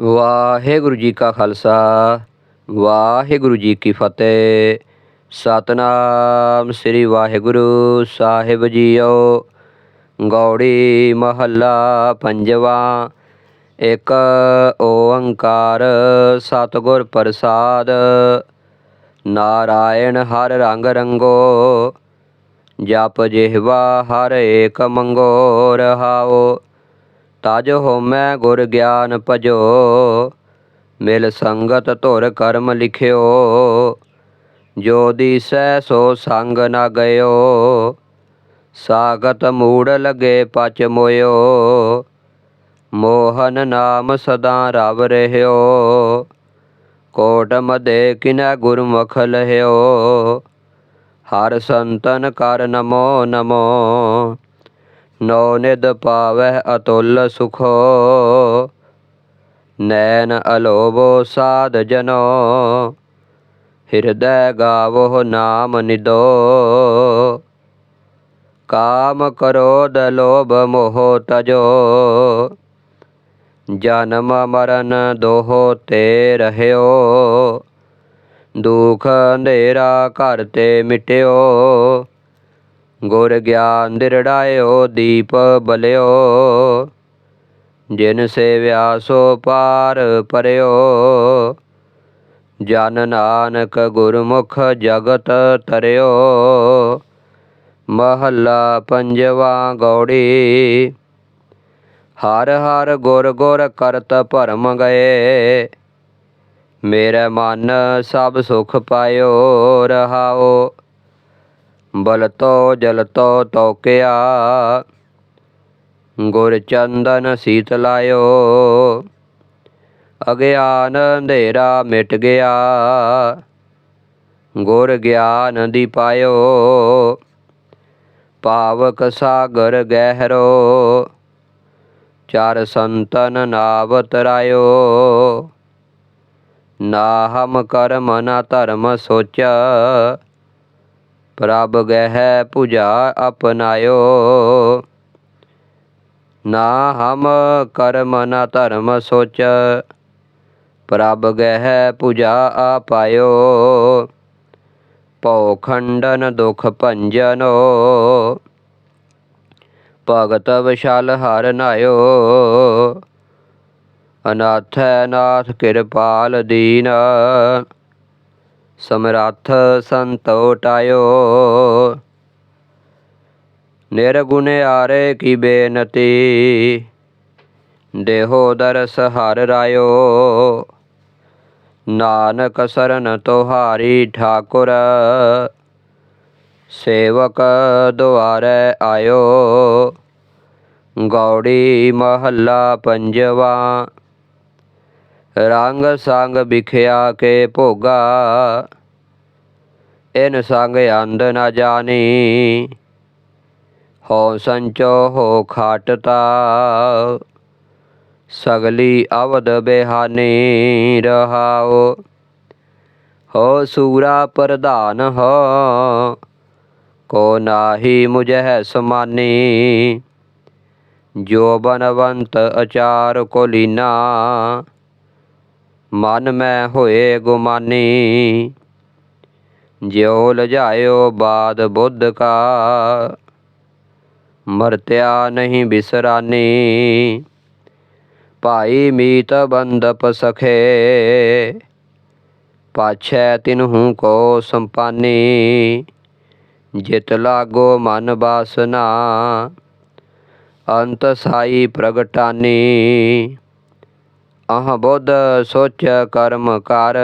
ਵਾਹਿਗੁਰੂ ਜੀ ਕਾ ਖਾਲਸਾ, ਵਾਹਿਗੁਰੂ ਜੀ ਕੀ ਫਤਿਹ। ਸਤਨਾਮ ਸ੍ਰੀ ਵਾਹਿਗੁਰੂ ਸਾਹਿਬ ਜੀਓ। ਗੌੜੀ ਮਹੱਲਾ ਪੰਜਵਾ, ਇੱਕ ਓੰਕਾਰ ਸਤਿਗੁਰ ਪ੍ਰਸਾਦ। ਨਾਰਾਇਣ ਹਰ ਰੰਗ ਰੰਗੋ, ਜਪ ਜਿਹਵਾ ਹਰ ਏਕ ਮੰਗੋ ਰਹਾਓ। ਤਜ ਹੋਮੈ ਗੁਰ ਗਿਆਨ ਭਜੋ, ਮਿਲ ਸੰਗਤ ਧੁਰ ਕਰਮ ਲਿਖਿਓ। ਜੋ ਦੀਸੈ ਸੋ ਸੰਗ ਨਾ ਗਇਓ, ਸਾਗਤ ਮੂੜ ਲਗੇ ਪਚ ਮੋਇਓ। ਮੋਹਨ ਨਾਮ ਸਦਾ ਰਵ ਰਹਿਓ, ਕੋਟ ਮਦੇ ਕਿਨੈ ਗੁਰਮੁਖ ਲਹਿਓ। ਹਰ ਸੰਤਨ ਕਰ ਨਮੋ ਨਮੋ ਨੌ ਨਿਦ ਪਾਵੈ ਅਤੁਲ ਸੁਖੋ। ਨੈਣ ਅਲੋਭੋ ਸਾਧ ਜਨੋ। ਹਿਰਦੈ ਗਾਵੋ ਨਾਮ ਨਿਦੋ। ਕਾਮ ਕਰੋਧ ਲੋਭ ਮੋਹ ਤਜੋ। ਜਨਮ ਮਰਨ ਦੋਹੋ ਤੇ ਰਹਿਓ। ਦੁਖ ਅੰਧੇਰਾ ਘਰ ਤੇ ਮਿਟਿਓ। ਗੁਰ ਗਿਆਨ ਦਿਰੜਾਇਓ, ਦੀਪ ਬਲਿਓ। ਜਿਨ ਸੇਵਿਆ ਸੋ ਪਾਰ ਪਰਿਓ। ਜਨ ਨਾਨਕ ਗੁਰਮੁਖ ਜਗਤ ਤਰਿਓ। ਮਹੱਲਾ ਪੰਜਵਾ ਗੌੜੀ। ਹਰ ਹਰ ਗੁਰ ਗੁਰ ਕਰਤ ਭਰਮ ਗਏ। ਮੇਰਾ ਮਨ ਸਭ ਸੁਖ ਪਾਇਓ, ਰਹਾਓ। ਬਲ ਤੋ ਜਲ ਤੋ ਤੋਕਿਆ। ਗੁਰ ਚੰਦਨ ਸੀਤ ਲਾਇਓ। ਅਗਿਆਨ ਅੰਧੇਰਾ ਮਿਟ ਗਿਆ। ਗੁਰ ਗਿਆਨ ਦੀ ਪਾਇਓ। ਪਾਵਕ ਸਾਗਰ ਗਹਿਰੋ। ਚਾਰ ਸੰਤਨ ਨਾਵ ਤਰਾਇਓ ਨਾ ਹਮ ਕਰਮ ਨਾ ਧਰਮ ਸੋਚਾ। ਪ੍ਰਭ ਗਹਿ ਪੁਜਾ ਅਪਨਾਇਓ। ਨਾ ਹਮ ਕਰਮ ਨਾ ਧਰਮ ਸੋਚ, ਪ੍ਰਭ ਗਹਿ ਪੁਜਾ ਆਪਾਇਓ ਭਉ ਖੰਡਨ ਦੁਖ ਭੰਜਨੋ, ਭਗਤ ਵਿਸ਼ਾਲ ਹਰ ਨਾਇਓ। ਅਨਾਥੈ ਨਾਥ ਕਿਰਪਾਲ ਦੀਨ। ਸਮਰੱਥ ਸੰਤੋਟਾਇਓ ਨਿਰਗੁਣਿਆਰੇ ਕੀ ਬੇਨਤੀ, ਦੇਹੋ ਦਰਸ ਹਰ ਰਾਇਓ। ਨਾਨਕ ਸਰਨ ਤੁਹਾਰੀ ਠਾਕੁਰ, ਸੇਵਕ ਦੁਆਰੇ ਆਇਓ। ਗੌੜੀ ਮਹੱਲਾ ਪੰਜਵਾ ਰੰਗ ਸੰਗ ਵਿਖਿਆ ਕੇ ਭੋਗਾ। ਇਨ ਸੰਗ ਅੰਧ ਨਾ ਜਾਣੀ। ਹੋ ਸੰਚੋ ਹੋ ਖਾਟਤਾ। ਸਗਲੀ ਅਵਦ ਬਿਹਾਨੀ ਰਹਾਓ ਹੋ ਸੂਰਾ ਪ੍ਰਧਾਨ ਹੋ। ਕੋ ਨਾਹੀ ਮੁਝੈ ਸਮਾਨੀ। ਜੋ ਬਨਵੰਤ ਅਚਾਰ ਕੋ ਲੀਨਾ ਮਨ ਮੈਂ ਹੋਏ ਗੁਮਾਨੀ। ਜਿਉ ਲਜਾਇਓ ਬਾਦ ਬੁੱਧ ਕਾ। ਮਰਤਿਆ ਨਹੀਂ ਬਿਸਰਾਨੀ। ਭਾਈ ਮੀਤ ਬੰਦਪ ਸਖੇ। ਪਾਛੈ ਤਿਨਹੂ ਕੋ ਸੰਪਾਨੀ। ਜਿਤ ਲਾਗੋ ਮਨ ਬਾਸਨਾ। ਅੰਤ ਸਾਈ ਪ੍ਰਗਟਾਨੀ। ਅਹ ਬੁੱਧ ਸੋਚ ਕਰਮ ਕਰ।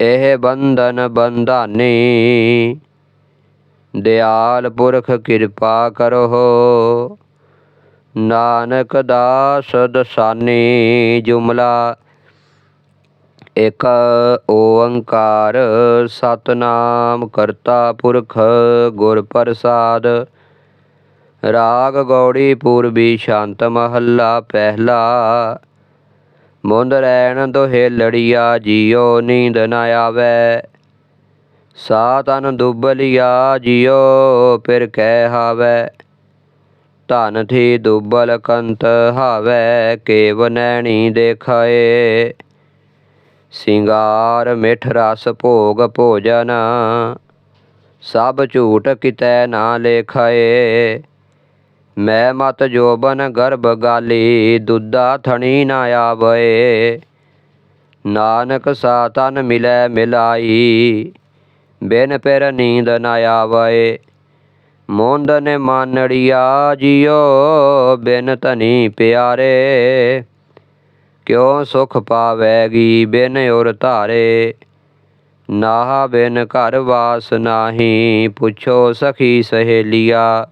ਇਹ ਬੰਧਨ ਬੰਧਾਨੀ। ਦਿਆਲ ਪੁਰਖ ਕਿਰਪਾ ਕਰੋ। ਨਾਨਕ ਦਾਸ ਦਸਾਨੀ ਜੁਮਲਾ। ਇਕ ਓੰਕਾਰ ਸਤਨਾਮ ਕਰਤਾ ਪੁਰਖ ਗੁਰ ਪ੍ਰਸਾਦ। ਰਾਗ ਗੌੜੀ ਪੂਰਬੀ ਸ਼ਾਂਤ ਮਹੱਲਾ ਪਹਿਲਾ। ਮੁੰਦ ਰੈਣ ਦੋਹੇ ਲੜੀਆ, ਜੀਓ ਨੀਂਦ ਨ ਆਵੇ। ਸਾ ਤਨ ਦੁਬਲਿਆ ਜਿਉ ਫਿਰ ਕਹਿ ਹਾਵੇ। ਧਨ ਥੀ ਦੁਬਲ ਕੰਤ ਹਾਵੈ, ਕੇਵ ਨੈਣੀ ਦੇਖਾਏ। ਸਿੰਗਾਰ ਮਿਠ ਰਸ ਭੋਗ ਭੋਜਨ, ਸਭ ਝੂਠ ਕਿਤੈ ਨਾ ਲੇਖਾਏ ਮੈਂ ਮਤ ਜੋਬਨ ਗਰਭ ਗਾਲੀ, ਦੁੱਧਾ ਥਣੀ ਨਾ ਆਵਏ। ਨਾਨਕ ਸਾ ਤਨ ਮਿਲੈ ਮਿਲਾਈ, ਬਿਨ ਪਿਰ ਨੀਂਦ ਨਾ ਆਵਏ। ਮੋੰਦ ਨੇ ਮਾਨੜੀਆ ਜਿਉ ਬਿਨ ਧਨੀ ਪਿਆਰੇ। ਕਿਉ ਸੁਖ ਪਾਵੇਗੀ ਬਿਨ ਉਰ ਧਾਰੇ? ਨਾਹ ਬਿਨ ਘਰ ਵਾਸ ਨਾਹੀ, ਪੁੱਛੋ ਸਖੀ ਸਹੇਲੀਆ।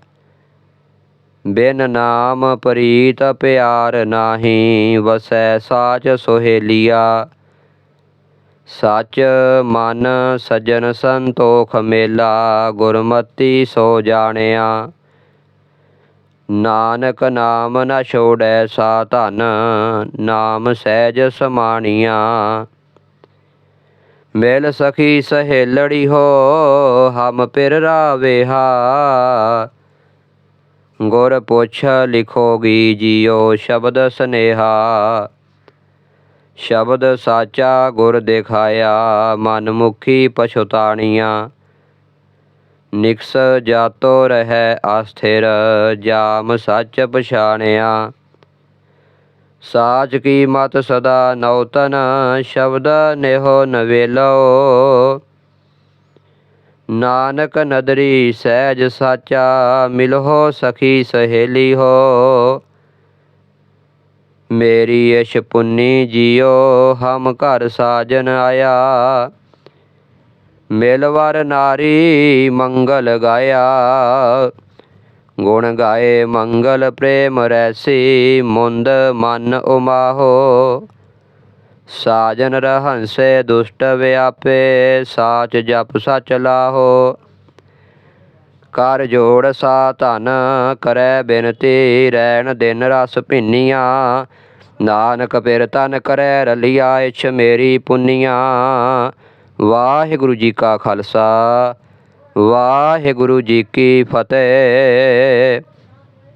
ਬਿਨ ਨਾਮ ਪ੍ਰੀਤ ਪਿਆਰ ਨਾਹੀ, ਵਸੈ ਸਾਚ ਸੋਹੇਲੀਆ। ਸੱਚ ਮਨ ਸਜਣ ਸੰਤੋਖ ਮੇਲਾ, ਗੁਰਮਤੀ ਸੋ ਜਾਣਿਆ। ਨਾਨਕ ਨਾਮ ਨ ਛੋੜੈ ਸਾ ਧਨ, ਨਾਮ ਸਹਿਜ ਸਮਾਣੀਆਂ। ਮਿਲ ਸਖੀ ਸਹੇਲੜੀ ਹੋ, ਹਮ ਪਿਰ ਰਾਵੇਹਾ। ਗੁਰ ਪੁੱਛ ਲਿਖੋਗੀ ਜਿਉ ਸ਼ਬਦ ਸਨੇਹਾ। ਸ਼ਬਦ ਸਾਚਾ ਗੁਰ ਦਿਖਾਇਆ, ਮਨਮੁਖੀ ਪਛੁਤਾਣੀਆਂ। ਨਿਕਸ ਜਾਤੋ ਰਹਿ ਅਸਥਿਰ, ਜਾਮ ਸੱਚ ਪਛਾਣਿਆ। ਸਾਚ ਕੀ ਮਤ ਸਦਾ ਨੌਤਨ, ਸ਼ਬਦ ਨਿਹੋ ਨਵੇਲੋ। ਨਾਨਕ ਨਦਰੀ ਸਹਿਜ ਸਾਚਾ ਮਿਲਹੁ ਸਖੀ ਸਹੇਲੀ ਹੋ। ਮੇਰੀ ਇਸ਼ ਪੁੰਨੀ ਜਿਉ ਹਮ ਘਰ ਸਾਜਨ ਆਇਆ। ਮਿਲਵਰ ਨਾਰੀ ਮੰਗਲ ਗਾਇਆ। ਗੁਣ ਗਾਏ ਮੰਗਲ ਪ੍ਰੇਮ ਰੈਸੀ, ਮੁੰਦ ਮਨ ਉਮਾਹੋ। ਸਾਜਨ ਰਹੰਸੇ ਦੁਸ਼ਟ ਵਿਆਪੇ, ਸਾਚ ਜਪ ਸਚ ਲਾਹੋ। ਕਰ ਜੋੜ ਸਾ ਧਨ, ਕਰੈ ਬਿਨਤੀ ਰਹਿਣ ਦਿਨ ਰਸ ਭਿੰਨੀਆਂ। ਨਾਨਕ ਪਿਰ ਤਨ ਕਰੈ ਰਲਿਆ ਇਛ ਮੇਰੀ ਪੁੰਨੀਆਂ। ਵਾਹਿਗੁਰੂ ਜੀ ਕਾ ਖਾਲਸਾ, ਵਾਹਿਗੁਰੂ ਜੀ ਕੀ ਫਤਿਹ।